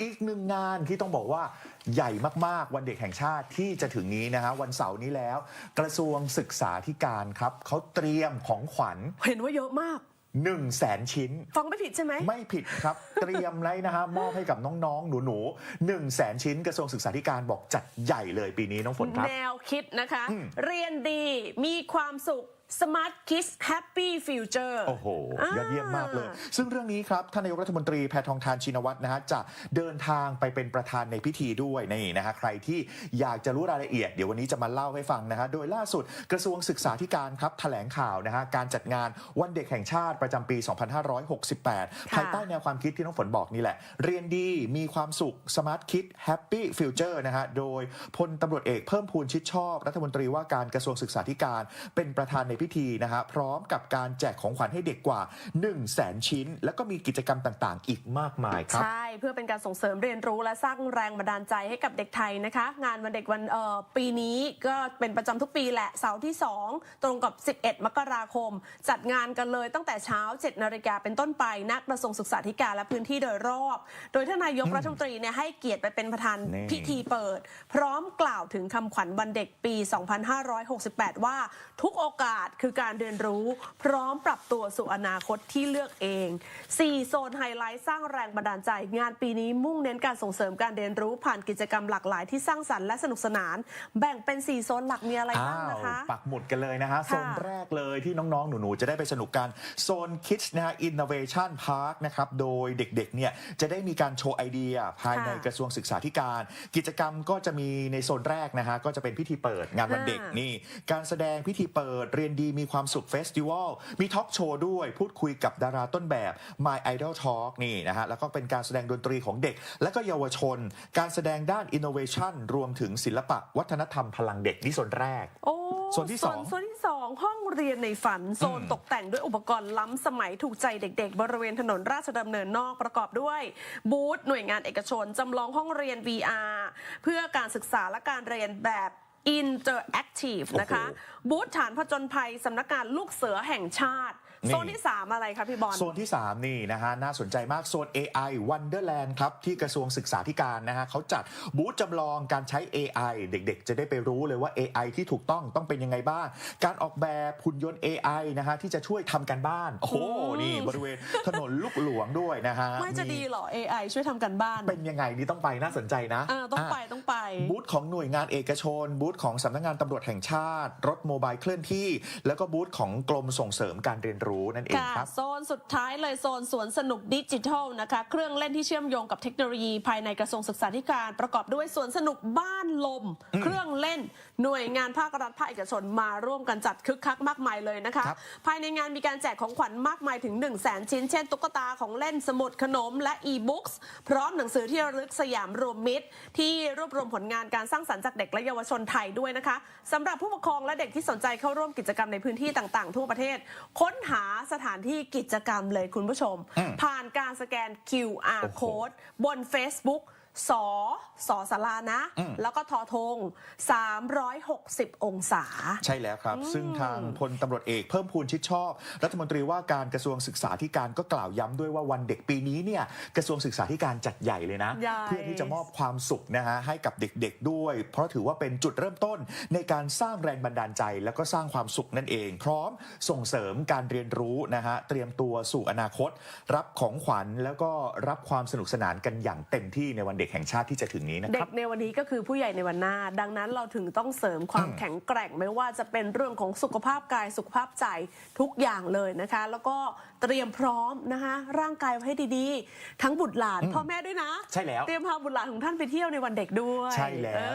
อีกหนึ่งงานที่ต้องบอกว่าใหญ่มากๆ วันเด็กแห่งชาติที่จะถึงนี้นะฮะวันเสาร์นี้แล้ว กระทรวงศึกษาธิการครับเขาเตรียมของขวัญเห็นว่าเยอะมาก 1 0 0 0 0แสนชิ้น ฟังไม่ผิดใช่ไหม ไม่ผิดครับ เตรียมไว้นะฮะมอบให้กับน้องๆ หนูๆ1 0 0 0 0แสนชิ้น กระทรวงศึกษาธิการบอกจัดใหญ่เลยปีนี้น้องฝนครับ แนวคิดนะคะ อืม เรียนดีมีความสุข Smart Kids Happy Future โอ้โหยอดเยี่ยมมากเลย ซึ่งเรื่องนี้ครับท่านนายกรัฐมนตรีแพทองทานชินวัตรนะฮะจะเดินทางไปเป็นประธานในพิธีด้วยนี่นะฮะใครที่อยากจะรู้รายละเอียดเดี๋ยววันนี้จะมาเล่าให้ฟังนะฮะโดยล่าสุดกระทรวงศึกษาธิการครับแถลงข่าวนะฮะการจัดงานวันเด็กแห่งชาติประจำปี 2568 ภายใต้แนวความคิดที่น้องฝนบอกนี่แหละ เรียนดีมีความสุข Smart Kid Happy Future นะฮะโดยพลตำรวจเอกเพิ่มพูนชิดชอบ รัฐมนตรีว่าการกระทรวงศึกษาธิการเป็นประธานในพิธีนะฮะพร้อมกับการแจกของขวัญให้เด็กกว่า 1 0 0 0 0แสนชิ้น แล้วก็มีกิจกรรมต่างๆ อีกมากมายครับ ใช่เพื่อเป็นการส่งเสริมเรียนรู้และสร้างแรงบันดาลใจให้กับเด็กไทยนะคะ งานวันเด็กวันเอ่อปีนี้ก็เป็นประจำทุกปีแหละเสาร์ที่ 2 ตรงกับ 11 มกราคม จัดงานกันเลยตั้งแต่เช้า 7 นาฬิกาเป็นต้นไปณกระทรวงศึกษาธิการและพื้นที่โดยรอบ โดยท่านนายกรัฐมนตรีเนี่ยให้เกียรติไปเป็นประธานนี่ พิธีเปิด พร้อมกล่าวถึงคำขวัญวันเด็กปี 2568 ว่าทุกโอกาสคือการเรียนรู้ พร้อมปรับตัวสู่อนาคตที่เลือกเอง 4 โซนไฮไลท์สร้างแรงบันดาลใจ งานปีนี้มุ่งเน้นการส่งเสริมการเรียนรู้ผ่านกิจกรรมหลากหลายที่สร้างสรรค์และสนุกสนาน แบ่งเป็น 4 โซนหลักมีอะไรบ้างนะคะอ้าวปักหมุดกันเลยนะฮะ โซนแรกเลยที่น้องๆ หนูๆ จะได้ไปสนุกกันโซน Kids นะฮะ Innovation Park นะครับโดยเด็กๆเนี่ยจะได้มีการโชว์ไอเดียภายในค่ะกระทรวงศึกษาธิการ กิจกรรมก็จะมีในโซนแรกนะฮะก็จะเป็นพิธีเปิดงานวันเด็กค่ะนี่การแสดงพิธีเปิดเรียนดีมีความสุขเฟสติวัลมีทอล์กโชว์ด้วย พูดคุยกับดาราต้นแบบ My Idol Talk นี่นะฮะ แล้วก็เป็นการแสดงดนตรีของเด็ก และก็เยาวชน การแสดงด้าน Innovation รวมถึงศิลปะวัฒนธรรมพลังเด็กนี่โซนแรกโอ้โซนที่สองโซนที่สองห้องเรียนในฝัน โซนอืมตกแต่งด้วยอุปกรณ์ล้ำสมัยถูกใจเด็ก ๆ บริเวณถนนราชดำเนินนอกประกอบด้วยบูธหน่วยงานเอกชนจำลองห้องเรียน VR เพื่อการศึกษาและการเรียนแบบ Interactive นะคะโอ้โหบูธฐานผจญภัยสำนักงานลูกเสือแห่งชาตินี่ โซนที่ 3 อะไรคะพี่บอล โซนที่ 3 นี่นะฮะน่าสนใจมากโซน AI Wonderland ครับ ที่กระทรวงศึกษาธิการนะฮะเขาจัดบูธจำลองการใช้ AI เด็กๆ จะได้ไปรู้เลยว่า AI ที่ถูกต้องต้องเป็นยังไงบ้าง การออกแบบหุ่นยนต์ AI นะฮะที่จะช่วยทำการบ้าน โอ้โหนี่บริเวณถนนลูกหลวงด้วยนะฮะไม่จะดีเหรอ AI ช่วยทำกันบ้าน เป็นยังไงนี่ต้องไปน่าสนใจนะเออต้องไปะต้องไปบูธของหน่วยงานเอกชน บูธของสำนักงานตำรวจแห่งชาติ รถโมบายเคลื่อนที่ แล้วก็บูธของกรมส่งเสริมการเรียนรู้นั่นเองค่ะครับ โซนสุดท้ายเลยโซนสวนสนุกดิจิทัลนะคะเครื่องเล่นที่เชื่อมโยงกับเทคโนโลยีภายในกระทรวงศึกษาธิการ ประกอบด้วยสวนสนุกบ้านลม เครื่องเล่น หน่วยงานภาครัฐภาคเอกชนมาร่วมกันจัดคึกคักมากมายเลยนะคะครับภายในงานมีการแจกของขวัญมากมายถึง 1 0 0 0 0แสนชิ้น เช่น ตุ๊กตาของเล่นสมุดขนมและอีบุ๊กส์พร้อมหนังสือที่ระลึกสยามรวมมิตร ที่รวบรวมผลงานการสร้างสรรค์จากเด็กและเยาวชนไทยด้วยนะคะสำหรับผู้ปกครองและเด็กที่สนใจเข้าร่วมกิจกรรมในพื้นที่ต่างๆ ทั่วประเทศ ค้นหาสถานที่กิจกรรมเลยคุณผู้ชมอืมผ่านการสแกน QR โอ้โห code บน Facebook สอสอสารานะ อืม แล้วก็ทอทง 360 องศา ใช่แล้วครับ ซึ่งทางพลตำรวจเอกเพิ่มพูนชิดชอบ รัฐมนตรีว่าการกระทรวงศึกษาธิการก็กล่าวย้ำด้วยว่าวันเด็กปีนี้เนี่ยกระทรวงศึกษาธิการจัดใหญ่เลยนะ ใหญ่ เพื่อที่จะมอบความสุขนะฮะให้กับเด็กๆด้วย เพราะถือว่าเป็นจุดเริ่มต้นในการสร้างแรงบันดาลใจ แล้วก็สร้างความสุขนั่นเอง พร้อมส่งเสริมการเรียนรู้นะฮะเตรียมตัวสู่อนาคต รับของขวัญแล้วก็รับความสนุกสนานกันอย่างเต็มที่ในวันเด็กแห่งชาติที่จะถึงนี้นะคเด็รับ กในวันนี้ก็คือผู้ใหญ่ในวันหน้า ดังนั้นเราถึงต้องเสริมความอืมแข็งแกร่งไม่ว่าจะเป็นเรื่องของสุขภาพกายสุขภาพใจทุกอย่างเลยนะคะ แล้วก็เตรียมพร้อมนะคะร่างกายไว้ให้ดีๆ ทั้งบุตรหลานพ่อแม่ด้วยนะ ใช่แล้ว เตรียมพาบุตรหลานของท่านไปเที่ยวในวันเด็กด้วย ใช่แล้วเออ